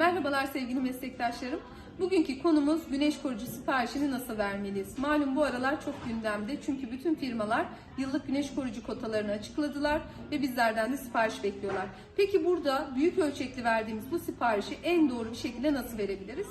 Merhabalar sevgili meslektaşlarım. Bugünkü konumuz güneş koruyucu siparişini nasıl vermeliyiz? Malum bu aralar çok gündemde çünkü bütün firmalar yıllık güneş koruyucu kotalarını açıkladılar ve bizlerden de sipariş bekliyorlar. Peki burada büyük ölçekli verdiğimiz bu siparişi en doğru bir şekilde nasıl verebiliriz?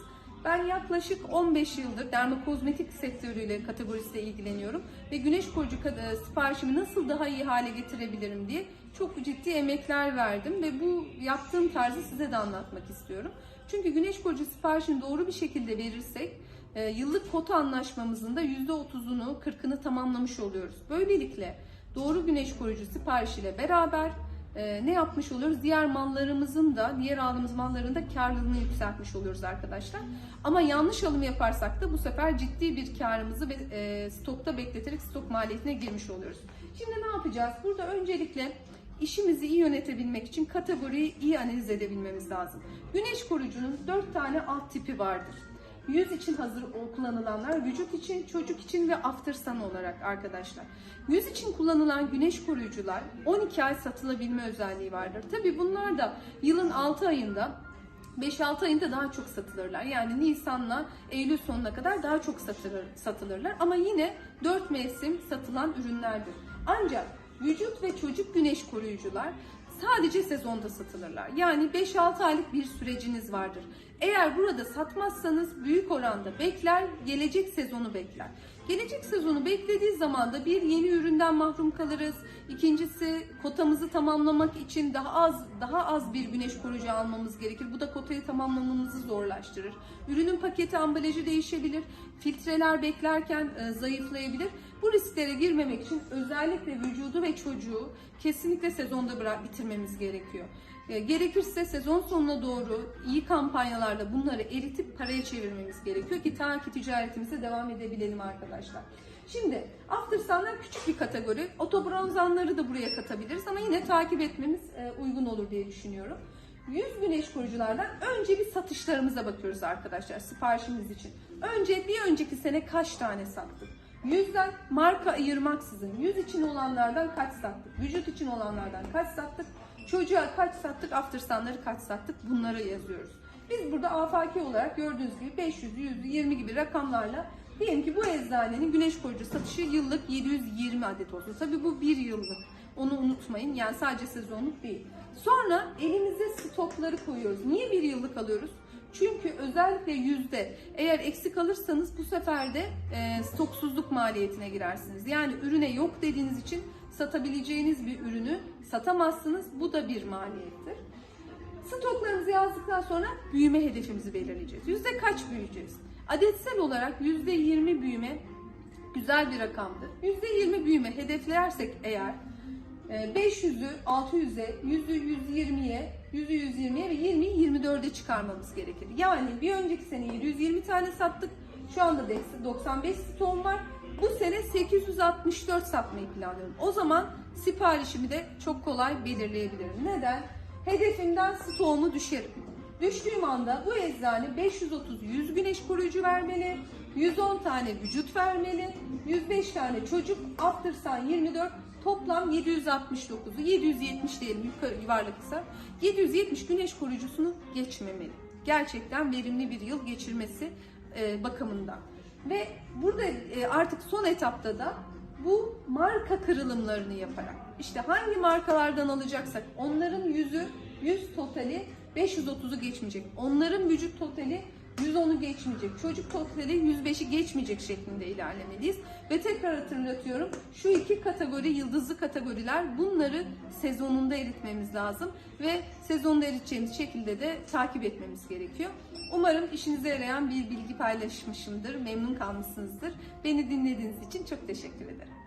Ben yaklaşık 15 yıldır dermokozmetik sektörüyle kategorisiyle ilgileniyorum ve güneş koruyucu kad- siparişimi nasıl daha iyi hale getirebilirim diye çok ciddi emekler verdim ve bu yaptığım tarzı size de anlatmak istiyorum. Çünkü güneş koruyucu siparişini doğru bir şekilde verirsek e, yıllık kota anlaşmamızın da %30'unu 40'ını tamamlamış oluyoruz. Böylelikle doğru güneş koruyucu siparişiyle beraber e, ne yapmış oluyoruz? Diğer mallarımızın da, diğer aldığımız malların da karlılığını yükseltmiş oluyoruz arkadaşlar. Ama yanlış alım yaparsak da bu sefer ciddi bir karımızı ve e, stokta bekleterek stok maliyetine girmiş oluyoruz. Şimdi ne yapacağız? Burada öncelikle işimizi iyi yönetebilmek için kategoriyi iyi analiz edebilmemiz lazım. Güneş koruyucunun 4 tane alt tipi vardır. Yüz için hazır kullanılanlar, vücut için, çocuk için ve after sun olarak arkadaşlar. Yüz için kullanılan güneş koruyucular 12 ay satılabilme özelliği vardır. Tabi bunlar da yılın 6 ayında 5-6 ayında daha çok satılırlar. Yani Nisan'la Eylül sonuna kadar daha çok satılır, satılırlar. Ama yine 4 mevsim satılan ürünlerdir. Ancak vücut ve çocuk güneş koruyucular sadece sezonda satılırlar. Yani 5-6 aylık bir süreciniz vardır. Eğer burada satmazsanız büyük oranda bekler, gelecek sezonu bekler. Gelecek sezonu beklediği zaman da bir yeni üründen mahrum kalırız. İkincisi kotamızı tamamlamak için daha az daha az bir güneş koruyucu almamız gerekir. Bu da kotayı tamamlamamızı zorlaştırır. Ürünün paketi ambalajı değişebilir. Filtreler beklerken e, zayıflayabilir. Bu risklere girmemek için özellikle vücudu ve çocuğu kesinlikle sezonda bitirmemiz gerekiyor. E, Gerekirse sezon sonuna doğru iyi kampanyalarla bunları eritip paraya çevirmemiz gerekiyor ki ta ki ticaretimize devam edebilelim arkadaşlar. Şimdi after sun'lar küçük bir kategori. Otobronzanları da buraya katabiliriz ama yine takip etmemiz e, uygun olur diye düşünüyorum. 100 güneş koruyuculardan önce bir satışlarımıza bakıyoruz arkadaşlar siparişimiz için. Önce bir önceki sene kaç tane sattık? Yüzden marka ayırmaksızın yüz için olanlardan kaç sattık? Vücut için olanlardan kaç sattık? Çocuğa kaç sattık? After sun'ları kaç sattık? Bunları yazıyoruz. Biz burada afaki olarak gördüğünüz gibi 500, 100, 20 gibi rakamlarla diyelim ki bu eczanenin güneş koruyucu satışı yıllık 720 adet olsun. Tabii bu bir yıllık. Onu unutmayın. Yani sadece sezonluk değil. Sonra elimize stokları koyuyoruz. Niye bir yıllık alıyoruz? Çünkü özellikle yüzde eğer eksik alırsanız bu sefer de e, stoksuzluk maliyetine girersiniz. Yani ürüne yok dediğiniz için satabileceğiniz bir ürünü satamazsınız. Bu da bir maliyettir. Stoklarımızı yazdıktan sonra büyüme hedefimizi belirleyeceğiz. Yüzde kaç büyüyeceğiz? Adetsel olarak yüzde 20 büyüme güzel bir rakamdır. Yüzde 20 büyüme hedeflersek eğer 500'ü 600'e, 100'ü 120'ye, 100'ü 120'ye ve 20'yi 24'e çıkarmamız gerekir. Yani bir önceki sene 720 tane sattık. Şu anda da 95 stoğum var. Bu sene 864 satmayı planlıyorum. O zaman siparişimi de çok kolay belirleyebilirim. Neden? Hedefimden stoğumu düşerim. Düştüğüm anda bu eczane 530-100 güneş koruyucu vermeli, 110 tane vücut vermeli, 105 tane çocuk, after sun 24, toplam 769'u, 770 diyelim yukarı yuvarlaksa, 770 güneş koruyucusunu geçmemeli. Gerçekten verimli bir yıl geçirmesi e, bakımından. Ve burada e, artık son etapta da bu marka kırılımlarını yaparak işte hangi markalardan alacaksak onların yüzü 100 totali 530'u geçmeyecek. Onların vücut totali 110'u geçmeyecek. Çocuk totali 105'i geçmeyecek şeklinde ilerlemeliyiz. Ve tekrar hatırlatıyorum şu iki kategori yıldızlı kategoriler bunları sezonunda eritmemiz lazım. Ve sezonda eriteceğimiz şekilde de takip etmemiz gerekiyor. Umarım işinize yarayan bir bilgi paylaşmışımdır. Memnun kalmışsınızdır. Beni dinlediğiniz için çok teşekkür ederim.